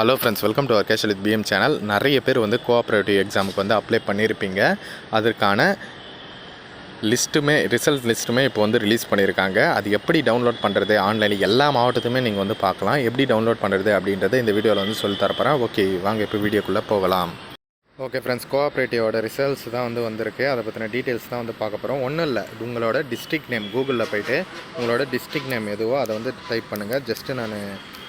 Hello friends welcome to our casual with PM channel நிறைய பேர் வந்து கோஆப்ரேட்டிவ் எக்ஸாமுக்கு வந்து அப்ளை பண்ணியிருப்பீங்க அதற்கான லிஸ்ட்டுமே ரிசல்ட் லிஸ்ட்டுமே இப்போ வந்து ரிலீஸ் பண்ணியிருக்காங்க அது எப்படி டவுன்லோட் பண்ணுறது ஆன்லைனில் எல்லா மாவட்டத்துமே நீங்கள் வந்து பார்க்கலாம். எப்படி டவுன்லோட் பண்ணுறது அப்படின்றத இந்த வீடியோவில் வந்து சொல்லி தரப்போகிறேன் ஓகே வாங்க இப்போ வீடியோக்குள்ளே போகலாம். ஓகே ஃப்ரெண்ட்ஸ் கோஆப்ரேட்டிவோட ரிசல்ட்ஸ் தான் வந்து வந்திருக்கு. அதை பற்றின டீட்டெயில்ஸ் தான் வந்து பார்க்க போகிறோம் ஒன்றும் இல்லை. உங்களோட டிஸ்ட்ரிக் நேம் கூகுளில் போயிட்டு உங்களோட டிஸ்ட்ரிக்ட் நேம் எதுவோ அதை வந்து டைப் பண்ணுங்கள் ஜஸ்ட்டு நான்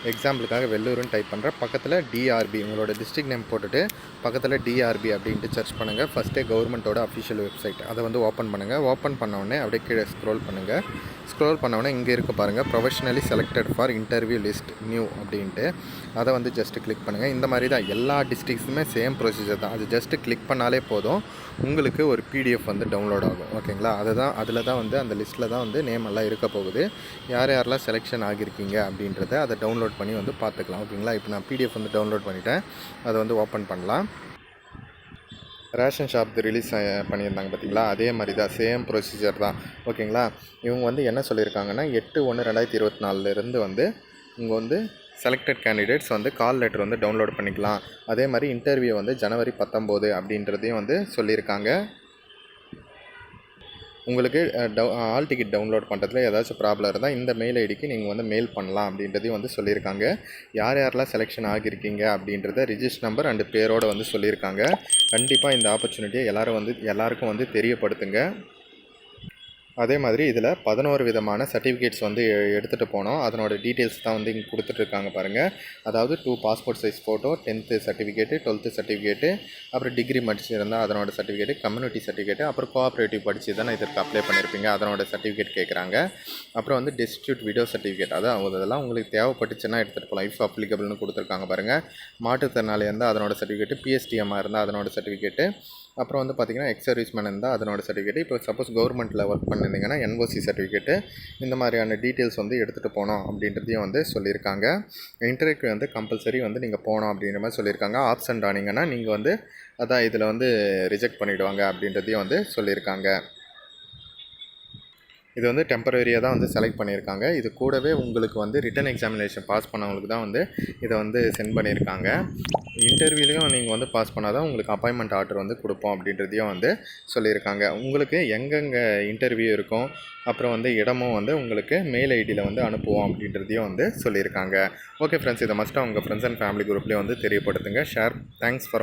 எக்ஸாம்பிளுக்காக வெள்ளூர்னு டைப் பண்ணுறேன் பக்கத்தில் டிஆர்பி உங்களோட டிஸ்ட்ரிக் நேம் போட்டுட்டு பக்கத்தில் டிஆர்பி அப்படின்ட்டு சர்ச் பண்ணுங்கள் ஃபஸ்ட்டே கவர்மெண்ட்டோட அஃபிஷியல் வெப்சைட் அதை வந்து ஓப்பன் பண்ணுங்கள் ஓப்பன் பண்ண அப்படியே கீழே ஸ்க்ரோல் பண்ணுங்கள் ஸ்க்ரோல் பண்ண இங்கே இருக்க பாருங்கள் professionally selected for interview list new அப்படின்ட்டு. அதை வந்து ஜஸ்ட்டு கிளிக் பண்ணுங்கள் இந்த மாதிரி தான் எல்லா டிஸ்ட்ரிக்ஸுமே சேம் ப்ரொசீஜர் தான். அது ஜஸ்ட்டு கிளிக் பண்ணாலே போதும். உங்களுக்கு ஒரு பிடிஎஃப் வந்து டவுன்லோட் ஆகும். ஓகேங்களா அதை தான் அதில் தான் வந்து அந்த லிஸ்ட்டில் தான் வந்து நேம் எல்லாம் இருக்க போகுது. யார் யாரெல்லாம் செலெக்ஷன் ஆகியிருக்கீங்க அப்படின்றத அதை டவுன்லோட் பண்ணி வந்து பார்த்துக்கலாம். ஓகேங்களா? இப்போ நான் பிடிஎஃப் வந்து டவுன்லோட் பண்ணிவிட்டேன் அதை வந்து ஓப்பன் பண்ணலாம். ரேஷன் ஷாப் ரிலீஸ் பண்ணியிருந்தாங்க பார்த்தீங்களா? அதே மாதிரி தான் சேம் ப்ரொசீஜர் தான். ஓகேங்களா? இவங்க வந்து என்ன சொல்லியிருக்காங்கன்னா எட்டு ஒன்று ரெண்டாயிரத்தி இருபத்தி நாலுலேருந்து வந்து இங்கே வந்து செலக்டட் கேண்டிடேட்ஸ் வந்து கால் லெட்டர் வந்து டவுன்லோட் பண்ணிக்கலாம். அதே மாதிரி இன்டர்வியூ வந்து ஜனவரி பத்தொம்போது அப்படின்றதையும் வந்து சொல்லியிருக்காங்க. உங்களுக்கு டவு ஆல் டிக்கெட் டவுன்லோட் பண்ணுறதுல ஏதாச்சும் ப்ராப்ளம் இருந்தால் இந்த மெயில் ஐடிக்கு நீங்கள் வந்து மெயில் பண்ணலாம் அப்படின்றதையும் வந்து சொல்லியிருக்காங்க. யார் யாரெல்லாம் செலெக்ஷன் ஆகியிருக்கீங்க அப்படின்றத ரிஜிஸ்ட் நம்பர் அண்டு பேரோடு வந்து சொல்லியிருக்காங்க. கண்டிப்பாக இந்த ஆப்பர்ச்சுனிட்டியை எல்லோரும் வந்து எல்லாருக்கும் வந்து தெரியப்படுத்துங்க. அதே மாதிரி இதில் பதினோரு விதமான சர்டிஃபிகேட்ஸ் வந்து எடுத்துகிட்டு போனோம். அதனோட டீட்டெயில்ஸ் தான் வந்து இங்கே கொடுத்துட்ருக்காங்க பாருங்கள் அதாவது two passport size photo tenth certificate twelfth certificate அப்புறம் டிகிரி படிச்சிருந்தால் அதனோட சர்டிஃபிகேட்டு கம்யூனிட்டி சர்டிஃபிகேட்டு அப்புறம் கோஆப்ரேட்டிவ் படித்து தானே இதற்கு அப்ளை பண்ணியிருப்பீங்க அதனோட சர்டிஃபிகேட் கேட்குறாங்க அப்புறம் வந்து டிஸ்ட்ரிபியூட் விடோ சர்டிஃபிகேட் அதான் அதெல்லாம் உங்களுக்கு தேவைப்பட்டுச்சுன்னா எடுத்துகிட்டு போகலாம் இஃப் அப்ளிகபிள்னு கொடுத்துருக்காங்க பாருங்கள் மாற்றுத்திறனாளி இருந்தால் அதனோட சர்டிஃபிகேட்டு பிஎஸ்டிஎம்மாக இருந்தால் அதனோட சர்டிஃபிகேட்டு அப்புறம் வந்து பார்த்திங்கன்னா எக்ஸ் சர்வீஸ்மேன் இருந்தால் அதனோட சர்டிஃபிகேட் இப்போ சப்போஸ் கவர்மெண்ட்டில் ஒர்க் பண்ணியிருந்தீங்கன்னா என்ஓசி சர்டிஃபிகேட்டு இந்த மாதிரியான டீட்டெயில்ஸ் வந்து எடுத்துகிட்டு போனோம் அப்படின்றதையும் வந்து சொல்லியிருக்காங்க. இன்டர்வியூக்கு வந்து கம்பல்சரி வந்து நீங்கள் போகணும் அப்படின்ற மாதிரி சொல்லியிருக்காங்க. ஆப்சண்ட் ஆனீங்கன்னா நீங்கள் வந்து அதான் இதில் வந்து ரிஜெக்ட் பண்ணிவிடுவாங்க அப்படின்றதையும் வந்து சொல்லியிருக்காங்க. இது வந்து டெம்பரரியாக தான் வந்து செலக்ட் பண்ணியிருக்காங்க. இது கூடவே உங்களுக்கு வந்து ரிட்டன் எக்ஸாமினேஷன் பாஸ் பண்ணவங்களுக்கு தான் வந்து இதை வந்து சென்ட் பண்ணியிருக்காங்க. இன்டர்வியூலையும் நீங்கள் வந்து பாஸ் பண்ணால் தான் உங்களுக்கு அப்பாயின்மெண்ட் ஆர்டர் வந்து கொடுப்போம் அப்படின்றதையும் வந்து சொல்லியிருக்காங்க. உங்களுக்கு எங்கெங்கே இன்டர்வியூ இருக்கும் அப்புறம் வந்து இடமும் வந்து உங்களுக்கு மெயில் ஐடியில் வந்து அனுப்புவோம் அப்படின்றதையும் வந்து சொல்லியிருக்காங்க. ஓகே ஃப்ரெண்ட்ஸ் இதை மஸ்ட்டாக உங்கள் ஃப்ரெண்ட்ஸ் அண்ட் ஃபேமிலி குரூப்லேயே வந்து தெரியப்படுத்துங்க. Share thanks for